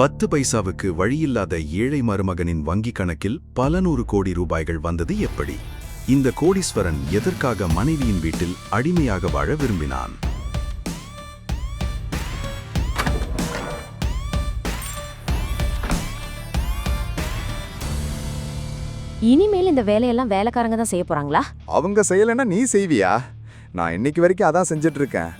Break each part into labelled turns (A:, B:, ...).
A: பத்து பைசாவுக்கு வழியில்லாத ஏழை மருமகனின் வங்கிக் கணக்கில் பல நூறு கோடி ரூபாய்கள் வந்தது எப்படி? இந்த கோடீஸ்வரன் எதற்காக மனைவியின் வீட்டில் அடிமையாக வாழ விரும்பினான்?
B: இனிமேல் இந்த வேலையெல்லாம் வேலைக்காரங்க தான் செய்ய போறாங்களா?
C: அவங்க செய்யலைன்னா நீ செய்வியா? நான் இன்னைக்கு வரைக்கும் அதான் செஞ்சுட்டு இருக்கேன்.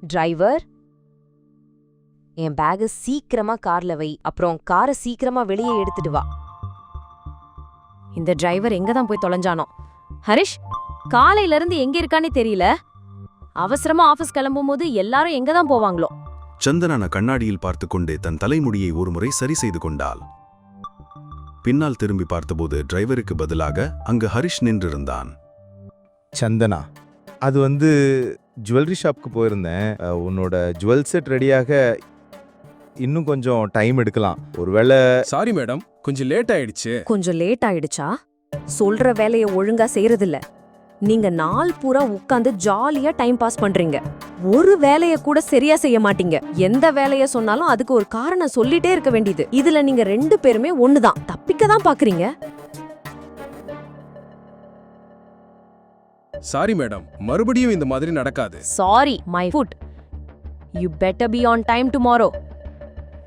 B: டிரைவர் என் பேக சீக்கிரமா கார்ல வை. அப்புறம் காரை சீக்கிரமா வெளியே எடுத்துட்டு வா. இந்த டிரைவர் எங்க தான் போய் தொலைஞ்சானோ? ஹரிஷ் காலையில இருந்து எங்க இருக்கானே தெரியல. அவசரமா ஆபீஸ் கிளம்பும்போது எல்லாரும் எங்க தான் போவாங்களோ?
A: சந்தனான கண்ணாடியில் பார்த்து கொண்டே தன் தலைமுடியை ஒருமுறை சரி செய்து கொண்டாள். பின்னால் திரும்பி பார்த்தபோது டிரைவருக்கு பதிலாக அங்கு ஹரிஷ் நின்றிருந்தான்.
C: சந்தனா அது வந்து ஜுவல்லரி ஷாப்க்கு போயிருந்தேன். உன்னோட ஜுவல் செட் ரெடியாக இன்னும் கொஞ்சம் டைம் எடுக்கலாம். ஒருவேளை
D: சாரி மேடம் கொஞ்சம் லேட் ஆயிடுச்சு.
B: கொஞ்சம் லேட் ஆயிடுச்சா? சொல்ற வேலைய ஒழுங்கா செய்யறதில்ல நீங்க நாள் பூரா உட்காந்து ஜாலியா டைம் பாஸ் பண்றீங்க. ஒரு வேலைய கூட சரியா செய்ய மாட்டீங்க. எந்த வேலைய சொன்னாலும் அதுக்கு ஒரு காரணம் சொல்லிட்டே இருக்க வேண்டியது. இதுல நீங்க ரெண்டு பேருமே ஒண்ணுதான். தப்பிக்க தான் பாக்குறீங்க.
D: சாரி மேடம் மறுபடியும் இந்த மாதிரி நடக்காது.
B: Sorry my foot you better be on time tomorrow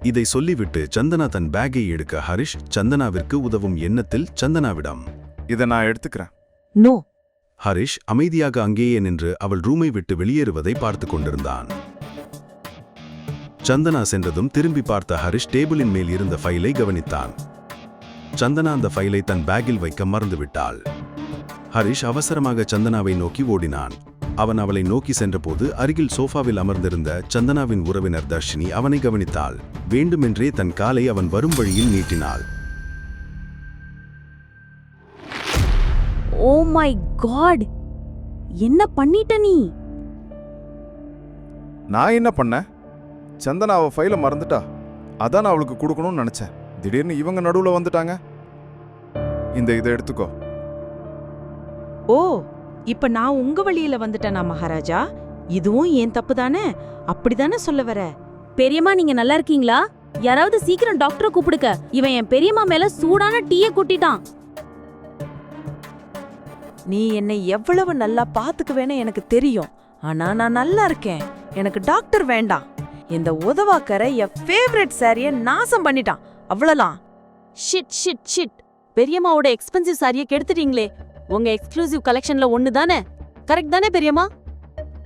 A: இதை சொல்லிவிட்டு சந்தனா தன் பேக்கை எடுக்க ஹரிஷ் சந்தனாவிற்கு உதவும் எண்ணத்தில் சந்தனாவிடம்.
C: இதை நான் எடுத்துக்கிறேன்.
B: நோ
A: ஹரிஷ் அமைதியாக அங்கேயே நின்று அவள் ரூமை விட்டு வெளியேறுவதை பார்த்து கொண்டிருந்தான். சந்தனா சென்றதும் திரும்பி பார்த்த ஹரிஷ் டேபிளின் மேல் இருந்த ஃபைலை கவனித்தான். சந்தனா அந்த ஃபைலை தன் பேக்கில் வைக்க மறந்துவிட்டாள். ஹரிஷ் அவசரமாக சந்தனாவை நோக்கி ஓடினான். அவன் அவளை நோக்கி சென்றபோது அருகில் சோஃபாவில் அமர்ந்திருந்த சந்தனாவின் உறவினர் தர்ஷினி அவனை கவனித்தாள். வேண்டுமென்றே தன் காலை அவன் வரும் வழியில் நீட்டினாள்.
E: ஓ மை காட் என்ன பண்ணிட்ட நீ?
C: நான் என்ன பண்ணேன் சந்தனா அவ ஃபைலை மறந்துட்டா? அதான் நான் அவளுக்கு கொடுக்கணும்னு நினைச்சேன். திடீர்னு இவங்க நடுவுல வந்துட்டாங்க. இந்த இதை எடுத்துக்கோ.
E: ஓ இப்ப நான் உங்க வழியில வந்துட்டேனா மகாராஜா? இதுவும் ஏன் தப்பு தானே? அப்படிதானே சொல்ல வர? பெரியம்மா நீங்க நல்லா இருக்கீங்களா? யாராவது சீக்கிரம் டாக்டரை கூப்பிடுக்க இவன் என் பெரியம்மா மேல சூடான டீய கொட்டிட்டான்.
F: நீ என்னை எவ்வளவு நல்லா பாத்துக்குவேன்னு எனக்கு தெரியும். ஆனா நான் நல்லா இருக்கேன். எனக்கு டாக்டர் வேண்டாம். இந்த உதவாக்கரை என் ஃபேவரட் சாரிய நாசம் பண்ணிட்டான். அவ்வளவுதான்.
E: ஷிட் ஷிட் ஷிட் பெரியம்மாவோட எக்ஸ்பென்சிவ் சாரியை கெடுத்துட்டீங்களே. உங்க எக்ஸ்க்ளூசிவ் கலெக்ஷன்ல ஒண்ணு தானே? கரெக்ட் தானே பெரியம்மா?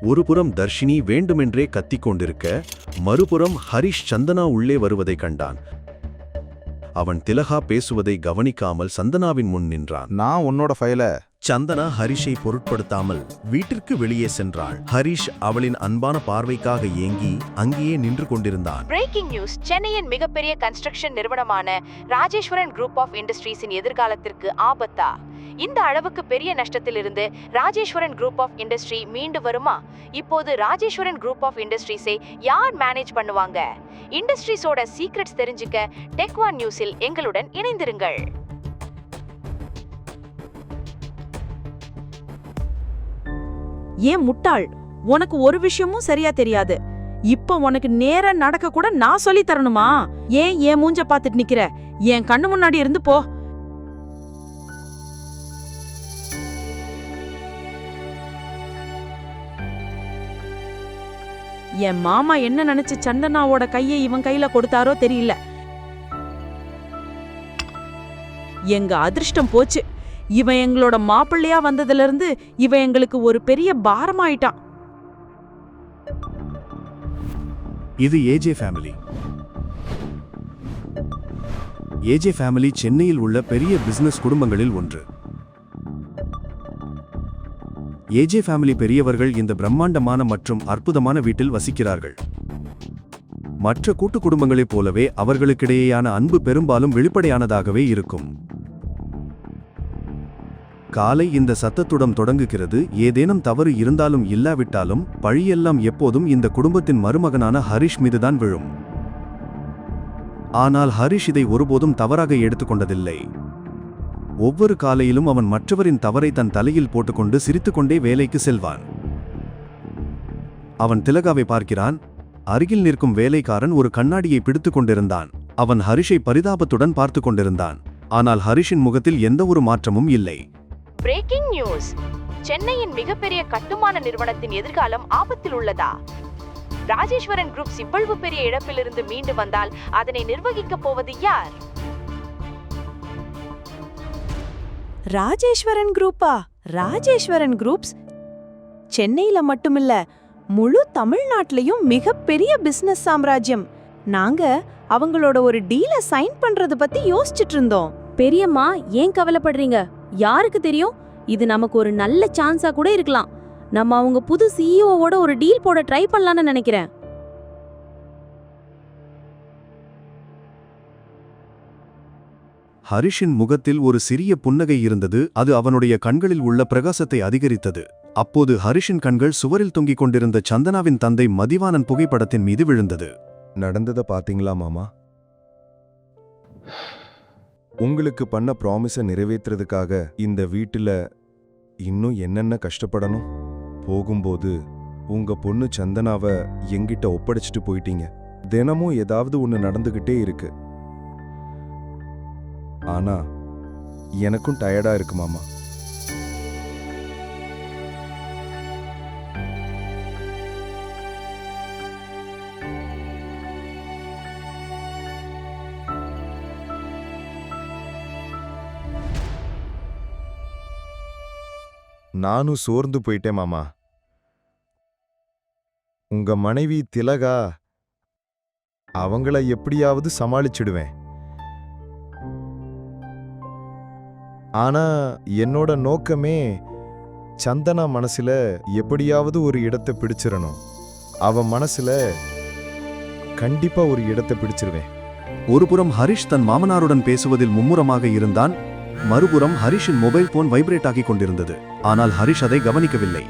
A: ஒருபுறம் தர்ஷினி வேண்டுமென்றே கத்திக் கொண்டிருக்க மறுபுறம் ஹரிஷ் சந்தனா உள்ளே வருவதைக் கண்டான். அவன் திலகா பேசுவதை கவனிக்காமல் சந்தனாவின் முன் நின்றான்.
C: நான் உன்னோட ஃபைலை
A: சந்தனா ஹரிஷை பொருட்படுத்தாமல் வீட்டிற்கு வெளியே சென்றாள். ஹரிஷ் அவளின் அன்பான பார்வைக்காக ஏங்கி அங்கேயே நின்று கொண்டிருந்தான்.
G: பிரேக்கிங் நியூஸ் சென்னையின் மிகப்பெரிய கன்ஸ்ட்ரக்ஷன் நிறுவனமான ராஜேஸ்வரன் குரூப் ஆஃப் இண்டஸ்ட்ரீஸின் எதிர்காலத்திற்கு ஆபத்தா? இந்த அளவுக்கு பெரிய நஷ்டத்திலிருந்து ராஜேஸ்வரன் குரூப் ஆஃப் இண்டஸ்ட்ரி மீண்டு வருமா? இப்போது ராஜேஸ்வரன் குரூப் ஆஃப் இண்டஸ்ட்ரீஸை யார் மேனேஜ் பண்ணுவாங்க? இண்டஸ்ட்ரீஸோட சீக்ரெட்ஸ் தெரிஞ்சுக்க டெக்வான் நியூஸில் எங்களுடன் இணைந்திருங்கள்.
F: ஏன் முட்டாள்? உனக்கு ஒரு விஷயமும் சரியா தெரியாது. இப்ப உனக்கு நேரா நடக்க கூட நான் சொல்லி தரணுமா? ஏன் ஏன் மூஞ்ச பாத்துட்டு நிக்கிற? என் கண்ணு முன்னாடி இருந்து போ. என் மாமா என்ன நினைச்சு சந்தனாவோட கையை இவன் கையில கொடுத்தாரோ தெரியல. எங்க அதிர்ஷ்டம் போச்சு. இவன் எங்களோட மாப்பிள்ளையா வந்ததுல இருந்து இவன் எங்களுக்கு ஒரு பெரிய பாரமாயிட்டான்.
A: இது ஏஜே ஃபேமிலி. ஏஜே ஃபேமிலி சென்னையில் உள்ள பெரிய பிசினஸ் குடும்பங்களில் ஒன்று. ஏஜே ஃபேமிலி பெரியவர்கள் இந்த பிரம்மாண்டமான மற்றும் அற்புதமான வீட்டில் வசிக்கிறார்கள்.
H: மற்ற கூட்டு குடும்பங்களைப் போலவே அவர்களுக்கிடையேயான அன்பு பெரும்பாலும் வெளிப்படையானதாகவே இருக்கும். காலை இந்த சத்தத்துடன் தொடங்குகிறது. ஏதேனும் தவறு இருந்தாலும் இல்லாவிட்டாலும் பழியெல்லாம் எப்போதும் இந்த குடும்பத்தின் மருமகனான ஹரிஷ் மீதுதான் விழும். ஆனால் ஹரிஷ் இதை ஒருபோதும் தவறாக எடுத்துக்கொண்டதில்லை. ஒவ்வொரு காலையிலும் அவன் மற்றவரின் தவறை தன் தலையில் போட்டுக்கொண்டு சிரித்துக்கொண்டே வேலைக்கு செல்வான். அவன் திலகாவை பார்க்கிறான். அருகில் நிற்கும் வேலைக்காரன் ஒரு கண்ணாடியை பிடித்துக் கொண்டிருந்தான். அவன் ஹரிஷை பரிதாபத்துடன் பார்த்து கொண்டிருந்தான். ஆனால் ஹரிஷின் முகத்தில் எந்த ஒரு மாற்றமும் இல்லை.
G: பிரேக்கிங் நியூஸ் சென்னையின் மிகப்பெரிய கட்டுமான நிறுவனத்தின் எதிர்காலம் ஆபத்தில் உள்ளதா? ராஜேஸ்வரன் குரூப்ஸ் இவ்வளவு பெரிய இழப்பிலிருந்து மீண்டு வந்தால் அதனை நிர்வகிக்கப் போவது யார்?
F: ராஜேஸ்வரன் குரூப்பா? ராஜேஸ்வரன் குரூப்ஸ்? சென்னையில மட்டுமில்ல முழு தமிழ்நாட்டிலையும் மிகப்பெரிய பிசினஸ் சாம்ராஜ்யம். நாங்க அவங்களோட ஒரு டீல சைன் பண்றது பத்தி யோசிச்சுட்டு இருந்தோம்
B: பெரியம்மா ஏன் கவலைப்படுறீங்க? யாருக்கு தெரியும்? இது நமக்கு ஒரு நல்ல சான்ஸா கூட இருக்கலாம். நம்ம அவங்க புது சிஇஓவோட ஒரு டீல் போட ட்ரை பண்ணலாம்னு நினைக்கிறேன்.
H: ஹரிஷின் முகத்தில் ஒரு சிறிய புன்னகை இருந்தது அது அவனுடைய கண்களில் உள்ள பிரகாசத்தை அதிகரித்தது. அப்போது ஹரிஷின் கண்கள் சுவரில் தொங்கிக் கொண்டிருந்த சந்தனாவின் தந்தை மதிவானன் புகைப்படத்தின் மீது விழுந்தது.
C: நடந்ததை பாத்தீங்களா மாமா? உங்களுக்கு பண்ண ப்ராமிஸை நிறைவேற்றுறதுக்காக இந்த வீட்டுல இன்னும் என்னென்ன கஷ்டப்படணும்? போகும்போது உங்க பொண்ணு சந்தனாவை எங்கிட்ட ஒப்படைச்சிட்டு போயிட்டீங்க. தினமும் ஏதாவது ஒன்று நடந்துகிட்டே இருக்கு. ஆனா எனக்கும் டயர்டா இருக்கு மாமா. நானும் சோர்ந்து போயிட்டேன் மாமா. உங்க மனைவி திலகா அவங்கள எப்படியாவது சமாளிச்சிடுவேன். ஆனா என்னோட நோக்கமே சந்தனா மனசுல எப்படியாவது ஒரு இடத்தை பிடிச்சிடணும் அவன் மனசுல கண்டிப்பாக ஒரு இடத்தை பிடிச்சிருவேன்.
H: ஒருபுறம் ஹரிஷ் தன் மாமனாருடன் பேசுவதில் மும்முரமாக இருந்தான் மறுபுறம் ஹரிஷின் மொபைல் போன் வைப்ரேட் ஆகி கொண்டிருந்தது. ஆனால் ஹரிஷ் அதை கவனிக்கவில்லை.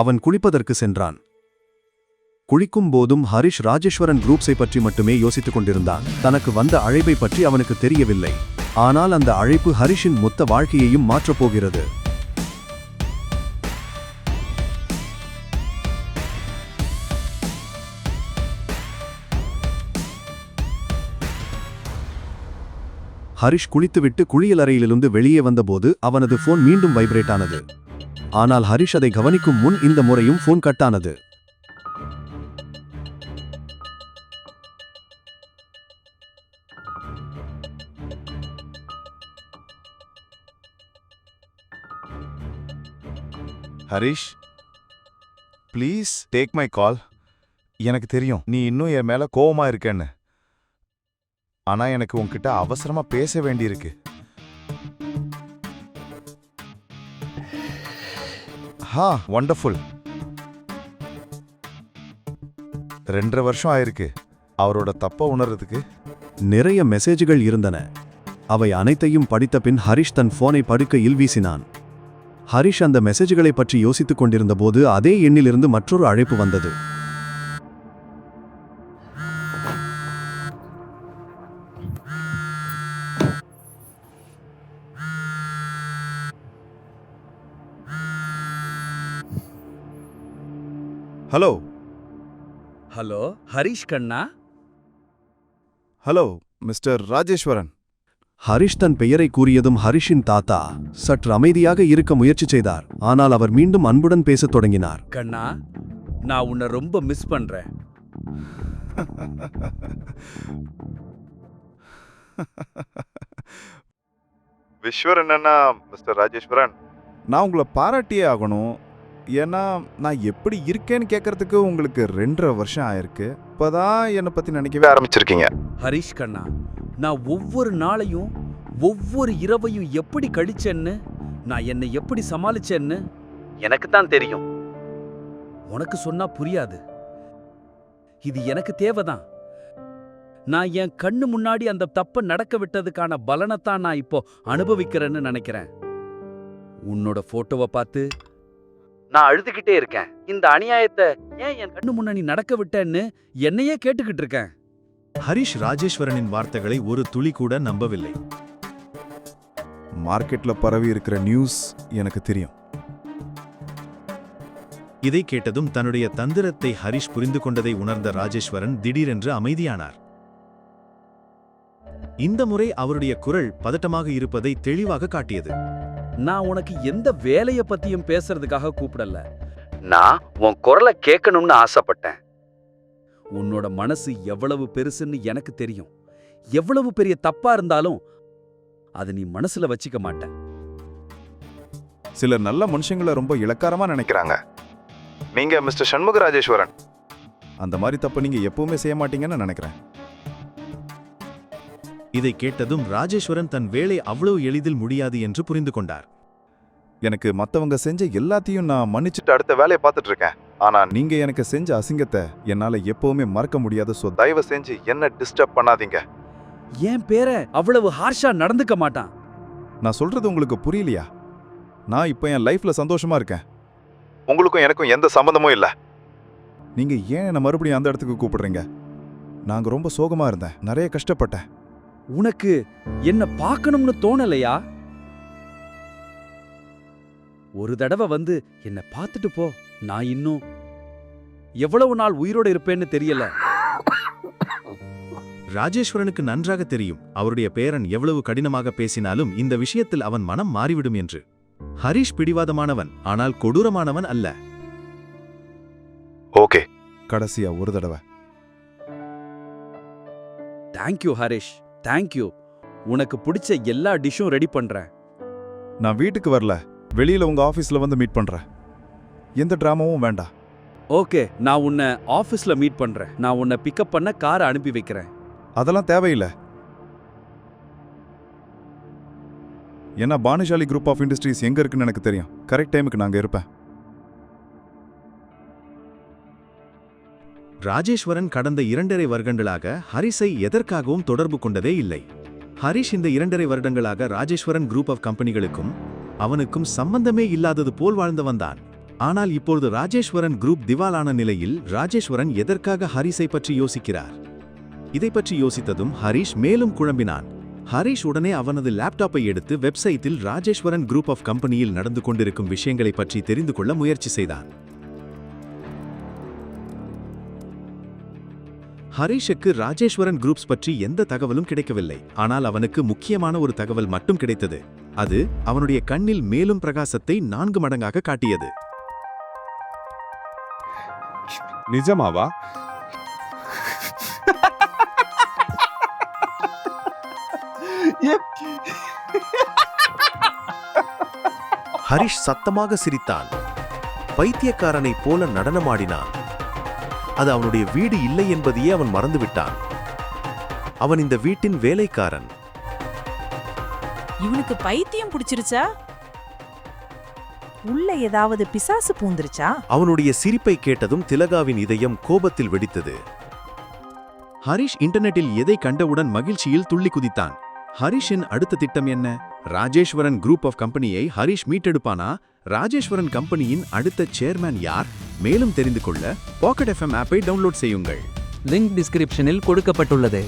H: அவன் குளிப்பதற்கு சென்றான். குளிக்கும் போதும் ஹரிஷ் ராஜேஸ்வரன் குரூப்ஸை பற்றி மட்டுமே யோசித்துக் கொண்டிருந்தான். தனக்கு வந்த அழைப்பை பற்றி அவனுக்கு தெரியவில்லை. ஆனால் அந்த அழைப்பு ஹரிஷின் மொத்த வாழ்க்கையையும் மாற்றப் போகிறது. ஹரிஷ் குளித்துவிட்டு குளியலறையிலிருந்து வெளியே வந்தபோது அவனது போன் மீண்டும் வைப்ரேட் ஆனது. ஆனால் ஹரிஷ் அதை கவனிக்கும் முன் இந்த முறையும் phone கட்டானது
C: Harish please take my call எனக்கு தெரியும் நீ இன்னும் என் மேலே கோவமாக இருக்கேன்னு. ஆனால் எனக்கு உன்கிட்ட அவசரமாக பேச வேண்டியிருக்கு. ஹா வண்டர்ஃபுல் ரெண்டரை வருஷம் ஆயிருக்கு அவரோட தப்பை உணர்றதுக்கு.
H: நிறைய மெசேஜ்கள் இருந்தன. அவை அனைத்தையும் படித்த பின் ஹரிஷ் தன் போனை படுக்கையில் வீசினான். ஹரிஷ் அந்த மெசேஜ்களை பற்றி யோசித்துக் கொண்டிருந்தபோது அதே எண்ணிலிருந்து மற்றொரு அழைப்பு வந்தது.
C: ஹலோ.
I: ஹலோ ஹரிஷ் கண்ணா?
C: Hello mister Rajeswaran.
H: ஹரிஷ் தன் பெயரை கூறியதும் ஹரிஷின் தாத்தா சற்று அமைதியாக இருக்க முயற்சி செய்தார். ஆனால் அவர் மீண்டும் அன்புடன் பேசத் தொடங்கினார்.
I: கண்ணா நான் உன்னை ரொம்ப மிஸ் பண்றேன்.
C: விஸ்வரன் அண்ணா மிஸ்டர் ராஜேஸ்வரன்? நான் உங்களை பாராட்டியே ஆகணும். ஏன்னா நான் எப்படி இருக்கேன்னு கேட்கறதுக்கு உங்களுக்கு ரெண்டரை வருஷம் ஆயிருக்கு. இப்போதான் என்னை பற்றி நினைக்கவே ஆரம்பிச்சிருக்கீங்க.
I: ஹரிஷ் கண்ணா நான் ஒவ்வொரு நாளையும் ஒவ்வொரு இரவையும் எப்படி கழிச்சேன்னு நான் என்னை எப்படி சமாளிச்சேன்னு எனக்கு தான் தெரியும். உனக்கு சொன்னா புரியாது. இது எனக்கு தேவைதான். நான் என் கண்ணு முன்னாடி அந்த தப்ப நடக்க விட்டதுக்கான பலனைத்தான் நான் இப்போ அனுபவிக்கிறேன்னு நினைக்கிறேன். உன்னோட போட்டோவை பார்த்து நான் அழுதுகிட்டே இருக்கேன். இந்த அநியாயத்தை ஏன் என் கண்ணு முன்னாடி நடக்க விட்டேன்னு என்னையே கேட்டுக்கிட்டு இருக்கேன்.
A: ஹரிஷ் ராஜேஸ்வரனின் வார்த்தைகளை ஒரு துளி கூட நம்பவில்லை.
C: மார்க்கெட்ல பரவி இருக்கிற நியூஸ் எனக்கு தெரியும்.
A: இதை கேட்டதும் தன்னுடைய தந்திரத்தை ஹரிஷ் புரிந்து கொண்டதை உணர்ந்த ராஜேஸ்வரன் திடீரென்று அமைதியானார். இந்த முறை அவருடைய குரல் பதட்டமாக இருப்பதை தெளிவாக காட்டியது.
I: நான் உனக்கு எந்த வேலைய பத்தியும் பேசுறதுக்காக கூப்பிடல. நான் உன் குரலை கேட்கணும்னு ஆசைப்பட்டேன். உன்னோட மனசு எவ்வளவு பெருசுன்னு எனக்கு தெரியும். எவ்வளவு பெரிய தப்பா இருந்தாலும் அதை நீ மனசுல வச்சுக்க மாட்ட.
C: சிலர் நல்ல மனுஷங்களை ரொம்ப இலக்காரமா நினைக்கிறாங்க. நீங்க மிஸ்டர் சண்முக ராஜேஸ்வரன். அந்த மாதிரி தப்பு நீங்க எப்பவுமே செய்ய மாட்டீங்கன்னு நினைக்கிறேன்.
A: இதை கேட்டதும் ராஜேஸ்வரன் தன் வேலை அவ்வளவு எளிதில் முடியாது என்று புரிந்து கொண்டார்.
C: எனக்கு மத்தவங்க செஞ்ச எல்லாத்தையும் நான் மன்னிச்சுட்டு அடுத்த வேலையை பார்த்துட்டு இருக்கேன். ஆனா நீங்க எனக்கு செஞ்ச அசிங்கத்தை என்னால எப்பவுமே மறக்க முடியாது சோ தயவு செஞ்சு என்ன டிஸ்டர்ப் பண்ணாதீங்க.
I: என் பேரை அவ்வளவு ஹார்ஷா நடந்துக்க மாட்டான்.
C: நான் சொல்றது உங்களுக்கு புரியலையா? நான் இப்போ என் லைஃப்ல சந்தோஷமா இருக்கேன். உங்களுக்கும் எனக்கும் எந்த சம்மந்தமும் இல்ல. நீங்க ஏன் என்ன மறுபடியும் அந்த இடத்துக்கு கூப்பிடுறீங்க? நாங்க ரொம்ப சோகமா இருந்தேன். நிறைய கஷ்டப்பட்டேன்.
I: உனக்கு என்ன பார்க்கணும்னு தோணலையா? ஒரு தடவை வந்து என்ன பார்த்துட்டு போ. நான் இன்னும் எவ்வளவு நாள் உயிரோட இருப்பேன்னு தெரியல.
A: ராஜேஸ்வரனுக்கு நன்றாக தெரியும் அவருடைய பேரன் எவ்வளவு கடினமாக பேசினாலும் இந்த விஷயத்தில் அவன் மனம் மாறிவிடும் என்று. ஹரிஷ் பிடிவாதமானவன் ஆனால் கொடூரமானவன் அல்ல.
C: ஓகே. கடைசியா ஒரு தடவை.
I: தேங்க்யூ ஹரிஷ் தேங்க்யூ உனக்கு பிடிச்ச எல்லா டிஷ்ஷும் ரெடி பண்றேன்.
C: நான் வீட்டுக்கு வரல. வெளியில உங்க ஆபீஸ்ல வந்து மீட் பண்றேன். எந்த டிராமாவும் வேண்டாம்
I: ஓகே நான் உன்னை ஆஃபீஸ்ல மீட் பண்றேன். நான் உன்னை பிக்கப் பண்ண காரை அனுப்பி வைக்கிறேன்.
C: அதெல்லாம் தேவையில்லை. ஏன்னா பானுஷாலி குரூப் ஆஃப் இண்டஸ்ட்ரீஸ் எங்க இருக்குன்னு எனக்கு தெரியும். கரெக்ட் டைமுக்கு நாங்க இருப்பேன்.
A: ராஜேஸ்வரன் கடந்த இரண்டரை வருடங்களாக ஹரிஸை எதற்காகவும் தொடர்பு கொண்டதே இல்லை. ஹரிஷ் இந்த இரண்டரை வருடங்களாக ராஜேஸ்வரன் குரூப் ஆஃப் கம்பெனிகளுக்கும் அவனுக்கும் சம்பந்தமே இல்லாதது போல் வாழ்ந்து வந்தான். ஆனால் இப்பொழுது ராஜேஸ்வரன் குரூப் திவாலான நிலையில் ராஜேஸ்வரன் எதற்காக ஹரிஸை பற்றி யோசிக்கிறார்? இதை பற்றி யோசித்ததும் ஹரீஷ் மேலும் குழம்பினான். ஹரீஷ் உடனே அவனது லேப்டாப்பை எடுத்து வெப்சைட்டில் ராஜேஸ்வரன் குரூப் ஆஃப் கம்பெனியில் நடந்து கொண்டிருக்கும் விஷயங்களை பற்றி தெரிந்து கொள்ள முயற்சி செய்தான். ஹரீஷுக்கு ராஜேஸ்வரன் குரூப்ஸ் பற்றி எந்த தகவலும் கிடைக்கவில்லை. ஆனால் அவனுக்கு முக்கியமான ஒரு தகவல் மட்டும் கிடைத்தது. அது அவனுடைய கண்ணில் மேலும் பிரகாசத்தை நான்கு மடங்காக காட்டியது.
J: நிஜமாவா?
K: ஹரிஷ் சத்தமாக சிரித்தான். பைத்தியக்காரனைப் போல நடனமாடினான். அது அவனுடைய வீடு இல்லை என்பதையே அவன் மறந்துவிட்டான். அவன் இந்த வீட்டின் வேலைக்காரன்.
L: இவனுக்கு பைத்தியம் பிடிச்சிருச்சா? உள்ள ஏதாவது பிசாசு பூந்துருச்சா?
K: அவனுடைய சிரிப்பை கேட்டதும் திலகாவின் இதயம் கோபத்தில் வெடித்தது.
A: ஹரிஷ் இன்டர்நெட்டில் எதை கண்டவுடன் மகிழ்ச்சியில் துள்ளி குதித்தான். ஹரிஷின் அடுத்த திட்டம் என்ன? ராஜேஸ்வரன் குரூப் ஆஃப் கம்பெனியை ஹரிஷ் மீட்டெடுப்பானா? ராஜேஸ்வரன் கம்பெனியின் அடுத்த சேர்மேன் யார்? மேலும் தெரிந்து கொள்ள பாக்கெட் எஃப்எம் ஆப்பை டவுன்லோட் செய்யுங்கள்.
M: லிங்க் டிஸ்கிரிப்ஷனில் கொடுக்கப்பட்டுள்ளது.